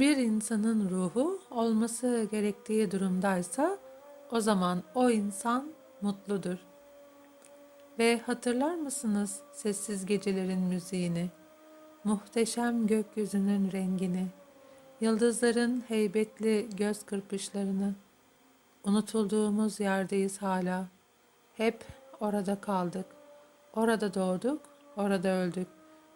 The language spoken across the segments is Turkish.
Bir insanın ruhu olması gerektiği durumdaysa o zaman o insan mutludur. Ve hatırlar mısınız sessiz gecelerin müziğini, muhteşem gökyüzünün rengini, yıldızların heybetli göz kırpışlarını? Unutulduğumuz yerdeyiz hala. Hep orada kaldık. Orada doğduk, orada öldük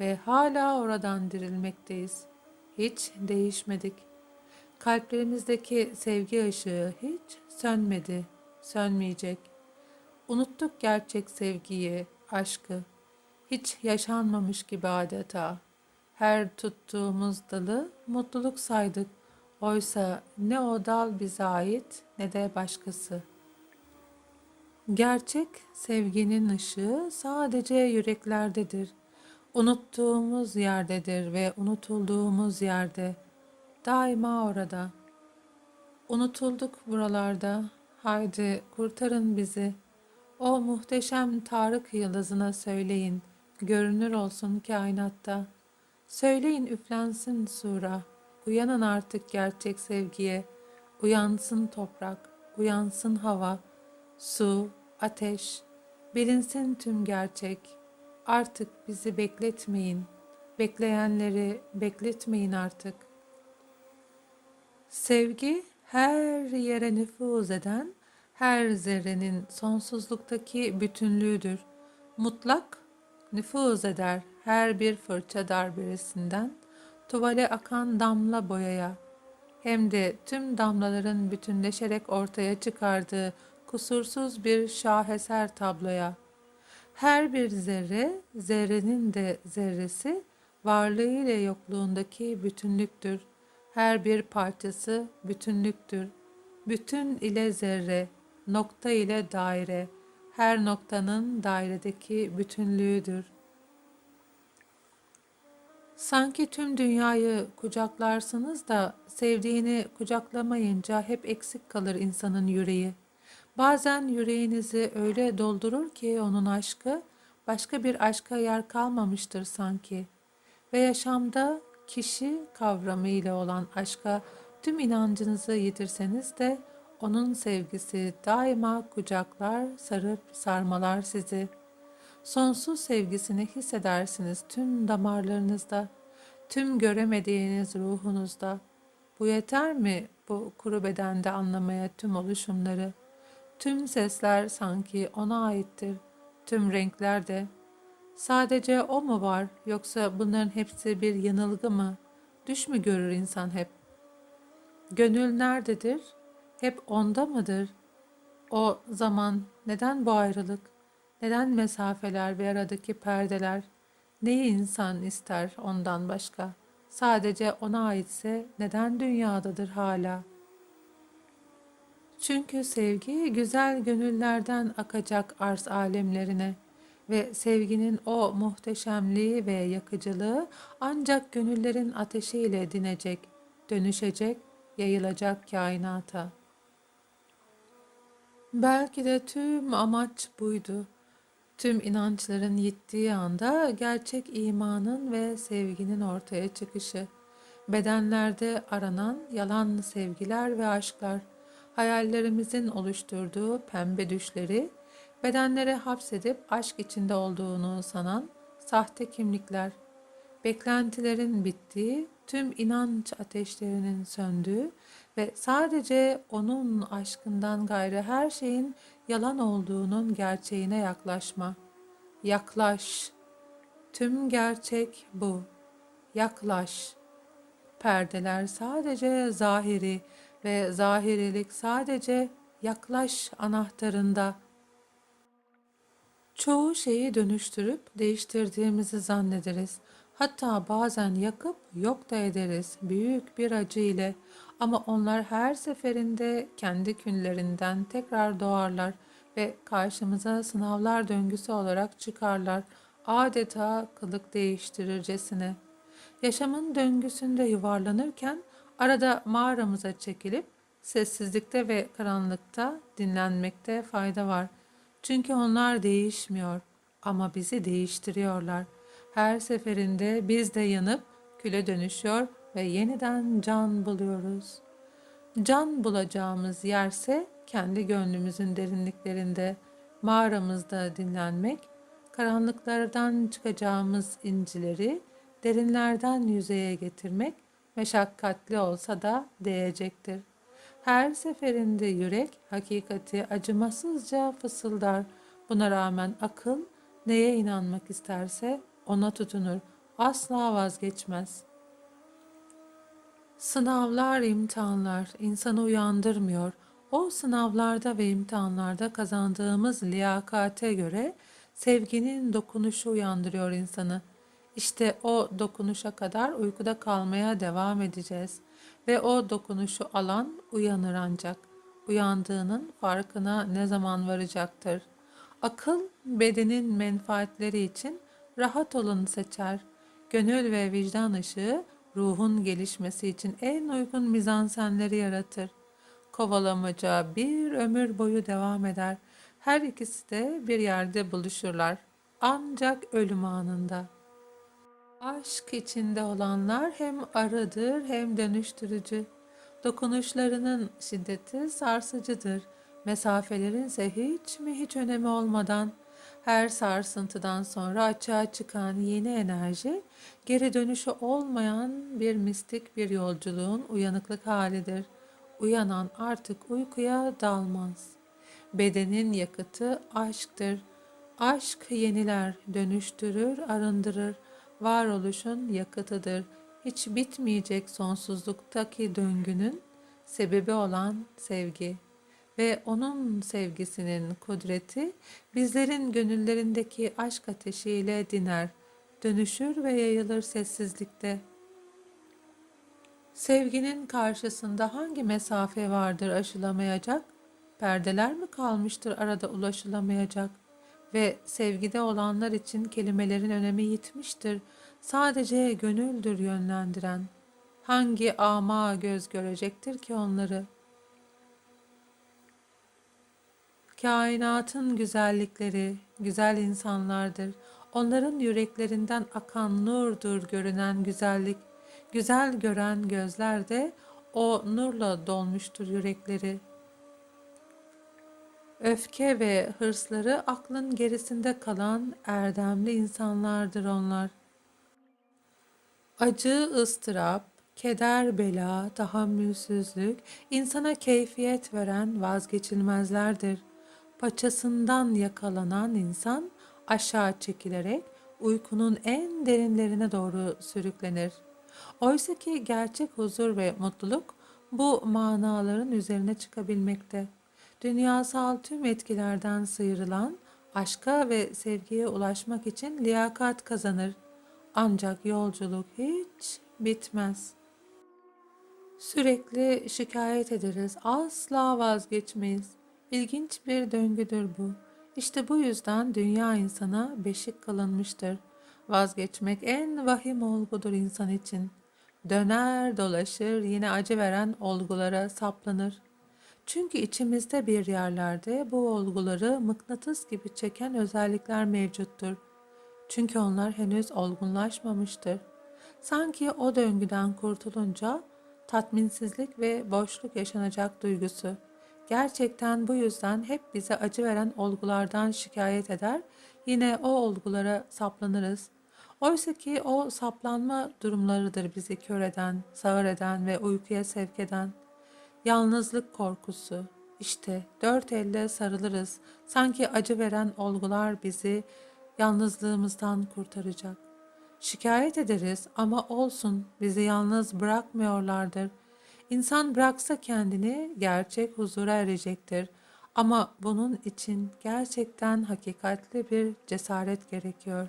ve hala oradan dirilmekteyiz. Hiç değişmedik. Kalplerimizdeki sevgi ışığı hiç sönmedi, sönmeyecek. Unuttuk gerçek sevgiyi, aşkı. Hiç yaşanmamış gibi adeta. Her tuttuğumuz dalı mutluluk saydık. Oysa ne o dal bize ait ne de başkası. Gerçek sevginin ışığı sadece yüreklerdedir. Unuttuğumuz yerdedir ve unutulduğumuz yerde. Daima orada. Unutulduk buralarda. Haydi kurtarın bizi. O muhteşem Tarık yıldızına söyleyin. Görünür olsun kainatta. Söyleyin üflensin sura. Uyanın artık gerçek sevgiye. Uyansın toprak, uyansın hava, su, ateş. Bilinsin tüm gerçek. Artık bizi bekletmeyin. Bekleyenleri bekletmeyin artık. Sevgi her yere nüfuz eden, her zerrenin sonsuzluktaki bütünlüğüdür. Mutlak nüfuz eder her bir fırça darbesinden, tuvale akan damla boyaya, hem de tüm damlaların bütünleşerek ortaya çıkardığı kusursuz bir şaheser tabloya. Her bir zerre, zerrenin de zerresi, varlığıyla yokluğundaki bütünlüktür. Her bir parçası bütünlüktür. Bütün ile zerre, nokta ile daire, her noktanın dairedeki bütünlüğüdür. Sanki tüm dünyayı kucaklarsınız da sevdiğini kucaklamayınca hep eksik kalır insanın yüreği. Bazen yüreğinizi öyle doldurur ki onun aşkı başka bir aşka yer kalmamıştır sanki. Ve yaşamda kişi kavramı ile olan aşka tüm inancınızı yitirseniz de onun sevgisi daima kucaklar, sarıp sarmalar sizi. Sonsuz sevgisini hissedersiniz tüm damarlarınızda, tüm göremediğiniz ruhunuzda. Bu yeter mi bu kuru bedende anlamaya tüm oluşumları? Tüm sesler sanki ona aittir, tüm renkler de. Sadece o mu var yoksa bunların hepsi bir yanılgı mı? Düş mü görür insan hep? Gönül nerededir? Hep onda mıdır? O zaman neden bu ayrılık? Neden mesafeler ve aradaki perdeler? Neyi insan ister ondan başka? Sadece ona aitse neden dünyadadır hala? Çünkü sevgi güzel gönüllerden akacak arz alemlerine ve sevginin o muhteşemliği ve yakıcılığı ancak gönüllerin ateşiyle dinecek, dönüşecek, yayılacak kainata. Belki de tüm amaç buydu. Tüm inançların yittiği anda gerçek imanın ve sevginin ortaya çıkışı. Bedenlerde aranan yalan sevgiler ve aşklar, hayallerimizin oluşturduğu pembe düşleri, bedenlere hapsedip aşk içinde olduğunu sanan sahte kimlikler, beklentilerin bittiği, tüm inanç ateşlerinin söndüğü ve sadece onun aşkından gayrı her şeyin yalan olduğunun gerçeğine yaklaşma. Yaklaş. Tüm gerçek bu. Yaklaş. Perdeler sadece zahiri ve zahirilik sadece yaklaş anahtarında. Çoğu şeyi dönüştürüp değiştirdiğimizi zannederiz. Hatta bazen yakıp yok da ederiz büyük bir acı ile. Ama onlar her seferinde kendi küllerinden tekrar doğarlar ve karşımıza sınavlar döngüsü olarak çıkarlar. Adeta kılık değiştirircesine. Yaşamın döngüsünde yuvarlanırken arada mağaramıza çekilip sessizlikte ve karanlıkta dinlenmekte fayda var. Çünkü onlar değişmiyor ama bizi değiştiriyorlar. Her seferinde biz de yanıp küle dönüşüyor, ve yeniden can buluyoruz. Can bulacağımız yerse kendi gönlümüzün derinliklerinde, mağaramızda dinlenmek, karanlıklardan çıkacağımız incileri derinlerden yüzeye getirmek meşakkatli olsa da değecektir. Her seferinde yürek hakikati acımasızca fısıldar. Buna rağmen akıl neye inanmak isterse ona tutunur, asla vazgeçmez. Sınavlar, imtihanlar insanı uyandırmıyor. O sınavlarda ve imtihanlarda kazandığımız liyakate göre sevginin dokunuşu uyandırıyor insanı. İşte o dokunuşa kadar uykuda kalmaya devam edeceğiz ve o dokunuşu alan uyanır ancak. Uyandığının farkına ne zaman varacaktır? Akıl bedenin menfaatleri için rahat olanı seçer. Gönül ve vicdan ışığı ruhun gelişmesi için en uygun mizansenleri yaratır. Kovalamaca bir ömür boyu devam eder. Her ikisi de bir yerde buluşurlar. Ancak ölüm anında. Aşk içinde olanlar hem arıdır hem dönüştürücü. Dokunuşlarının şiddeti sarsıcıdır. Mesafelerin ise hiç mi hiç önemi olmadan her sarsıntıdan sonra açığa çıkan yeni enerji geri dönüşü olmayan bir mistik bir yolculuğun uyanıklık halidir. Uyanan artık uykuya dalmaz. Bedenin yakıtı aşktır. Aşk yeniler, dönüştürür, arındırır. Varoluşun yakıtıdır. Hiç bitmeyecek sonsuzluktaki döngünün sebebi olan sevgi ve onun sevgisinin kudreti bizlerin gönüllerindeki aşk ateşiyle diner, dönüşür ve yayılır sessizlikte. Sevginin karşısında hangi mesafe vardır aşılamayacak? Perdeler mi kalmıştır arada ulaşılamayacak? Ve sevgide olanlar için kelimelerin önemi yitmiştir. Sadece gönüldür yönlendiren. Hangi ama göz görecektir ki onları?'' Kainatın güzellikleri güzel insanlardır. Onların yüreklerinden akan nurdur görünen güzellik. Güzel gören gözler de o nurla dolmuştur yürekleri. Öfke ve hırsları aklın gerisinde kalan erdemli insanlardır onlar. Acı, ıstırap, keder, bela, tahammülsüzlük insana keyfiyet veren vazgeçilmezlerdir.'' paçasından yakalanan insan aşağı çekilerek uykunun en derinlerine doğru sürüklenir. Oysa ki gerçek huzur ve mutluluk bu manaların üzerine çıkabilmekte. Dünyasal tüm etkilerden sıyrılan aşka ve sevgiye ulaşmak için liyakat kazanır. Ancak yolculuk hiç bitmez. Sürekli şikayet ederiz, asla vazgeçmeyiz. İlginç bir döngüdür bu. İşte bu yüzden dünya insana beşik kılınmıştır. Vazgeçmek en vahim olgudur insan için. Döner dolaşır yine acı veren olgulara saplanır. Çünkü içimizde bir yerlerde bu olguları mıknatıs gibi çeken özellikler mevcuttur. Çünkü onlar henüz olgunlaşmamıştır. Sanki o döngüden kurtulunca tatminsizlik ve boşluk yaşanacak duygusu Gerçekten bu yüzden hep bize acı veren olgulardan şikayet eder, yine o olgulara saplanırız. Oysa ki o saplanma durumlarıdır bizi kör eden, sağır eden ve uykuya sevk eden. Yalnızlık korkusu. İşte dört elle sarılırız. Sanki acı veren olgular bizi yalnızlığımızdan kurtaracak. Şikayet ederiz ama olsun bizi yalnız bırakmıyorlardır.'' İnsan bıraksa kendini gerçek huzura erecektir. Ama bunun için gerçekten hakikatli bir cesaret gerekiyor.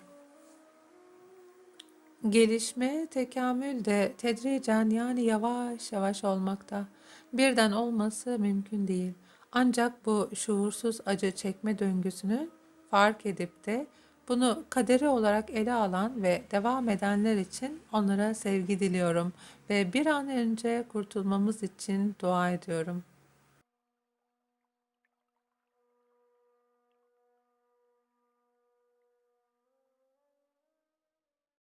Gelişme, tekamül de tedricen yani yavaş yavaş olmakta. Birden olması mümkün değil. Ancak bu şuursuz acı çekme döngüsünü fark edip de bunu kaderi olarak ele alan ve devam edenler için onlara sevgi diliyorum ve bir an önce kurtulmamız için dua ediyorum.''